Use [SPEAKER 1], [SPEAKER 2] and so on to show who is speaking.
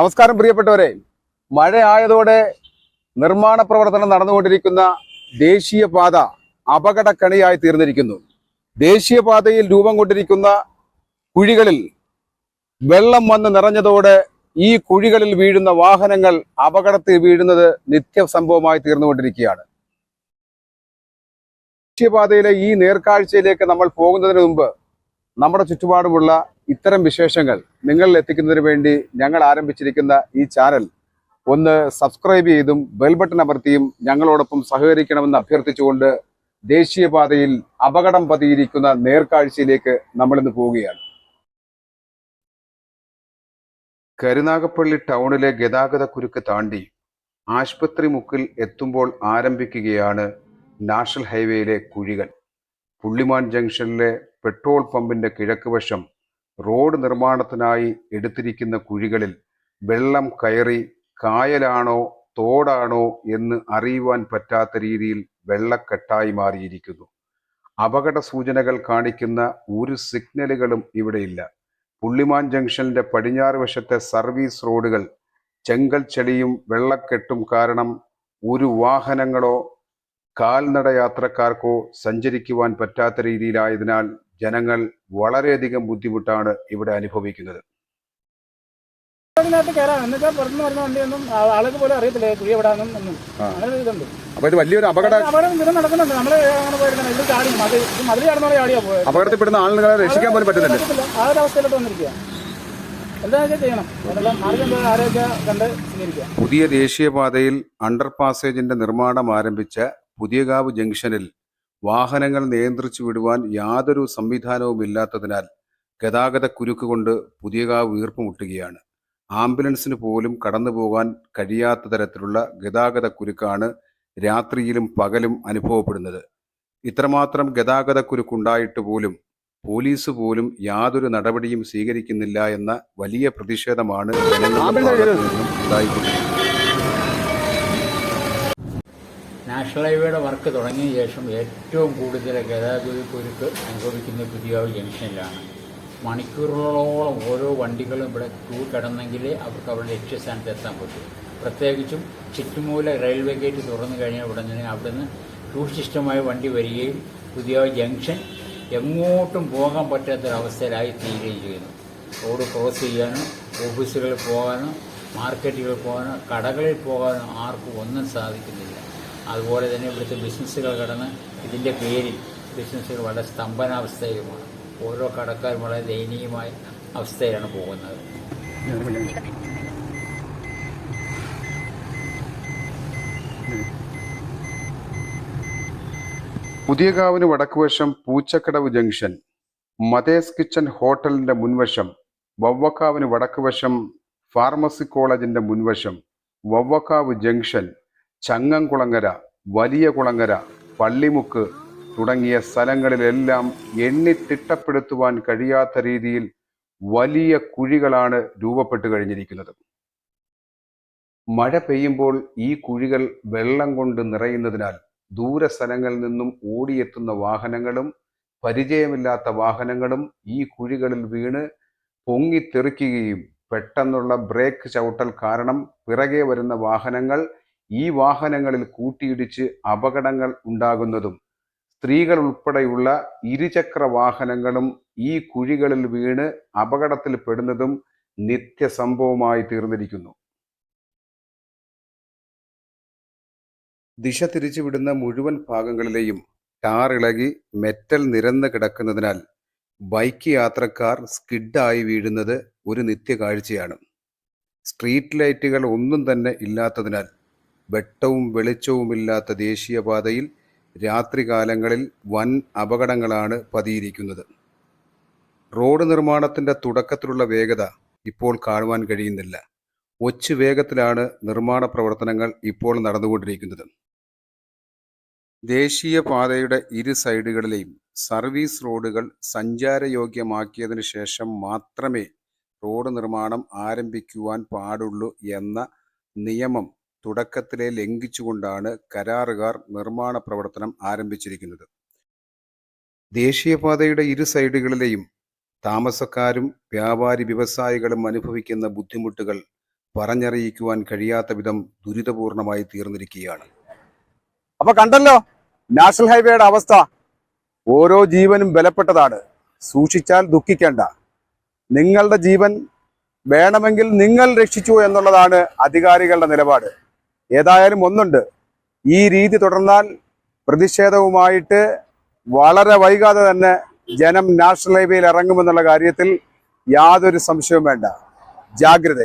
[SPEAKER 1] നമസ്കാരം പ്രിയപ്പെട്ടവരെ. മഴയായതോടെ നിർമ്മാണ പ്രവർത്തനം നടന്നുകൊണ്ടിരിക്കുന്ന ദേശീയപാത അപകടക്കണിയായി തീർന്നിരിക്കുന്നു. ദേശീയപാതയിൽ രൂപം കൊണ്ടിരിക്കുന്ന കുഴികളിൽ വെള്ളം വന്ന് നിറഞ്ഞതോടെ ഈ കുഴികളിൽ വീഴുന്ന വാഹനങ്ങൾ അപകടത്തിൽ വീഴുന്നത് നിത്യസംഭവമായി തീർന്നുകൊണ്ടിരിക്കുകയാണ്. ദേശീയപാതയിലെ ഈ നേർക്കാഴ്ചയിലേക്ക് നമ്മൾ പോകുന്നതിന് മുമ്പ് നമ്മുടെ ചുറ്റുപാടുമുള്ള ഇത്തരം വിശേഷങ്ങൾ നിങ്ങളിൽ എത്തിക്കുന്നതിന് വേണ്ടി ഞങ്ങൾ ആരംഭിച്ചിരിക്കുന്ന ഈ ചാനൽ ഒന്ന് സബ്സ്ക്രൈബ് ചെയ്തും ബെൽ ബട്ടൺ അമർത്തിയും ഞങ്ങളോടൊപ്പം സഹകരിക്കണമെന്ന് അഭ്യർത്ഥിച്ചുകൊണ്ട് ദേശീയപാതയിൽ അപകടം പതിയിരിക്കുന്ന നേർക്കാഴ്ചയിലേക്ക് നമ്മളിന്ന് പോവുകയാണ്. കരുനാഗപ്പള്ളി ടൗണിലെ ഗതാഗത കുരുക്ക് താണ്ടി ആശുപത്രി മുക്കിൽ എത്തുമ്പോൾ ആരംഭിക്കുകയാണ് നാഷണൽ ഹൈവേയിലെ കുഴികൾ. പുള്ളിമാൻ ജംഗ്ഷനിലെ പെട്രോൾ പമ്പിന്റെ കിഴക്ക് വശം റോഡ് നിർമ്മാണത്തിനായി എടുത്തിരിക്കുന്ന കുഴികളിൽ വെള്ളം കയറി കായലാണോ തോടാണോ എന്ന് അറിയുവാൻ പറ്റാത്ത രീതിയിൽ വെള്ളക്കെട്ടായി മാറിയിരിക്കുന്നു. അപകട സൂചനകൾ കാണിക്കുന്ന ഒരു സിഗ്നലുകളും ഇവിടെയില്ല. പുള്ളിമാൻ ജംഗ്ഷന്റെ പടിഞ്ഞാറ് വശത്തെ സർവീസ് റോഡുകൾ ചെങ്കൽ ചെളിയും വെള്ളക്കെട്ടും കാരണം ഒരു വാഹനങ്ങളോ കാൽനട യാത്രക്കാർക്കോ സഞ്ചരിക്കുവാൻ പറ്റാത്ത രീതിയിലായതിനാൽ ജനങ്ങൾ വളരെയധികം ബുദ്ധിമുട്ടാണ് ഇവിടെ അനുഭവിക്കുന്നത്. അപ്പൊ ഇത് വലിയൊരു അപകട അപകടത്തിൽപ്പെടുന്ന ആളുകളെ രക്ഷിക്കാൻ പോലും പറ്റുന്നില്ല.
[SPEAKER 2] ആ ഒരു അവസ്ഥയിലോട്ട് വന്നിരിക്കുക
[SPEAKER 1] പുതിയ ദേശീയപാതയിൽ അണ്ടർ പാസേജിന്റെ നിർമ്മാണം ആരംഭിച്ച പുതിയകാവ് ജംഗ്ഷനിൽ വാഹനങ്ങൾ നിയന്ത്രിച്ചു വിടുവാൻ യാതൊരു സംവിധാനവും ഇല്ലാത്തതിനാൽ ഗതാഗത കുരുക്ക് കൊണ്ട് പുതിയകാവ് വീർപ്പുമുട്ടുകയാണ് ആംബുലൻസിന് പോലും കടന്നു പോകാൻ കഴിയാത്ത തരത്തിലുള്ള ഗതാഗത കുരുക്കാണ് രാത്രിയിലും പകലും അനുഭവപ്പെടുന്നത്. ഇത്രമാത്രം ഗതാഗത കുരുക്കുണ്ടായിട്ട് പോലും പോലീസ് പോലും യാതൊരു നടപടിയും സ്വീകരിക്കുന്നില്ല എന്ന വലിയ പ്രതിഷേധമാണ് ഉണ്ടായിക്കൊണ്ടിരിക്കുന്നത്.
[SPEAKER 3] നാഷണൽ ഹൈവേയുടെ വർക്ക് തുടങ്ങിയ ശേഷം ഏറ്റവും കൂടുതൽ ഗതാഗത കുരുക്ക് അനുഭവിക്കുന്ന പുതിയ ജംഗ്ഷനിലാണ്. മണിക്കൂറുകളോളം ഓരോ വണ്ടികളും ഇവിടെ ക്യൂ കിടന്നെങ്കിലേ അവർക്ക് അവരുടെ ലക്ഷ്യസ്ഥാനത്ത് എത്താൻ പറ്റൂ. പ്രത്യേകിച്ചും ചുറ്റുമൂല റെയിൽവേ ഗേറ്റ് തുറന്നു കഴിഞ്ഞാൽ ഉടനെ അവിടുന്ന് ക്യൂ സിസ്റ്റമായി വണ്ടി വരികയും പുതിയ ജംഗ്ഷൻ എങ്ങോട്ടും പോകാൻ പറ്റാത്തൊരവസ്ഥയിലായി തീരുകയും ചെയ്യുന്നു. റോഡ് ക്രോസ് ചെയ്യാനോ ഓഫീസുകളിൽ പോകാനോ മാർക്കറ്റുകളിൽ പോകാനോ കടകളിൽ പോകാനോ ആർക്കും ഒന്നും സാധിക്കുന്നില്ല. അതുപോലെ തന്നെ ഇവിടുത്തെ ബിസിനസ്സുകൾ കടന്ന് ഇതിന്റെ പേരിൽ ബിസിനസ്സുകൾ വളരെ സ്തംഭനാവസ്ഥയിലുമാണ്. ഓരോ കടക്കാരും വളരെ ദയനീയമായ അവസ്ഥയിലാണ് പോകുന്നത്.
[SPEAKER 1] പുതിയകാവിന് വടക്കുവശം പൂച്ചക്കടവ് ജംഗ്ഷൻ മതേസ് കിച്ചൺ ഹോട്ടലിന്റെ മുൻവശം വവ്വക്കാവിന് വടക്കുവശം ഫാർമസി കോളേജിന്റെ മുൻവശം വവ്വക്കാവ് ജംഗ്ഷൻ ചങ്ങംകുളങ്ങര വലിയ കുളങ്ങര പള്ളിമുക്ക് തുടങ്ങിയ സ്ഥലങ്ങളിലെല്ലാം എണ്ണി തിട്ടപ്പെടുത്തുവാൻ കഴിയാത്ത രീതിയിൽ വലിയ കുഴികളാണ് രൂപപ്പെട്ടു കഴിഞ്ഞിരിക്കുന്നത്. മഴ പെയ്യുമ്പോൾ ഈ കുഴികൾ വെള്ളം കൊണ്ട് നിറയുന്നതിനാൽ ദൂര സ്ഥലങ്ങളിൽ നിന്നും ഓടിയെത്തുന്ന വാഹനങ്ങളും പരിചയമില്ലാത്ത വാഹനങ്ങളും ഈ കുഴികളിൽ വീണ് പൊങ്ങിത്തെറിക്കുകയും പെട്ടെന്നുള്ള ബ്രേക്ക് ചവിട്ടൽ കാരണം പിറകെ വരുന്ന വാഹനങ്ങൾ ഈ വാഹനങ്ങളിൽ കൂട്ടിയിടിച്ച് അപകടങ്ങൾ ഉണ്ടാകുന്നതും സ്ത്രീകൾ ഉൾപ്പെടെയുള്ള ഇരുചക്ര വാഹനങ്ങളും ഈ കുഴികളിൽ വീണ് അപകടത്തിൽ പെടുന്നതും നിത്യസംഭവമായി തീർന്നിരിക്കുന്നു. ദിശ തിരിച്ചുവിടുന്ന മുഴുവൻ ഭാഗങ്ങളിലെയും ടാർ ഇളകി മെറ്റൽ നിരന്ന് കിടക്കുന്നതിനാൽ ബൈക്ക് യാത്രക്കാർ സ്കിഡായി വീഴുന്നത് ഒരു നിത്യകാഴ്ചയാണ്. സ്ട്രീറ്റ് ലൈറ്റുകൾ ഒന്നും തന്നെ ഇല്ലാത്തതിനാൽ വെട്ടവും വെളിച്ചവുമില്ലാത്ത ദേശീയപാതയിൽ രാത്രികാലങ്ങളിൽ വൻ അപകടങ്ങളാണ് പതിയിരിക്കുന്നത്. റോഡ് നിർമ്മാണത്തിന്റെ തുടക്കത്തിലുള്ള വേഗത ഇപ്പോൾ കാണുവാൻ കഴിയുന്നില്ല. ഒച്ചു വേഗത്തിലാണ് നിർമ്മാണ പ്രവർത്തനങ്ങൾ ഇപ്പോൾ നടന്നുകൊണ്ടിരിക്കുന്നത്. ദേശീയപാതയുടെ ഇരു സൈഡുകളിലെയും സർവീസ് റോഡുകൾ സഞ്ചാരയോഗ്യമാക്കിയതിനു ശേഷം മാത്രമേ റോഡ് നിർമ്മാണം ആരംഭിക്കുവാൻ പാടുള്ളൂ എന്ന നിയമം തുടക്കത്തിലെ ലംഘിച്ചുകൊണ്ടാണ് കരാറുകാർ നിർമ്മാണ പ്രവർത്തനം ആരംഭിച്ചിരിക്കുന്നത്. ദേശീയപാതയുടെ ഇരു സൈഡുകളിലെയും താമസക്കാരും വ്യാപാരി വ്യവസായികളും അനുഭവിക്കുന്ന ബുദ്ധിമുട്ടുകൾ
[SPEAKER 4] പറഞ്ഞറിയിക്കുവാൻ കഴിയാത്ത വിധം ദുരിതപൂർണമായി തീർന്നിരിക്കുകയാണ്.
[SPEAKER 1] അപ്പൊ കണ്ടല്ലോ നാഷണൽ ഹൈവേയുടെ അവസ്ഥ ഓരോ ജീവനും ബലപ്പെട്ടതാണ്. സൂക്ഷിച്ചാൽ ദുഃഖിക്കേണ്ട. നിങ്ങളുടെ ജീവൻ വേണമെങ്കിൽ നിങ്ങൾ രക്ഷിച്ചു എന്നുള്ളതാണ് അധികാരികളുടെ നിലപാട്. ഏതായാലും ഒന്നുണ്ട്. ഈ രീതി തുടർന്നാൽ പ്രതിഷേധവുമായിട്ട് വളരെ വൈകാതെ തന്നെ ജനം നാഷണൽ ഹൈവേയിൽ ഇറങ്ങുമെന്നുള്ള കാര്യത്തിൽ യാതൊരു സംശയവും വേണ്ട. ജാഗ്രത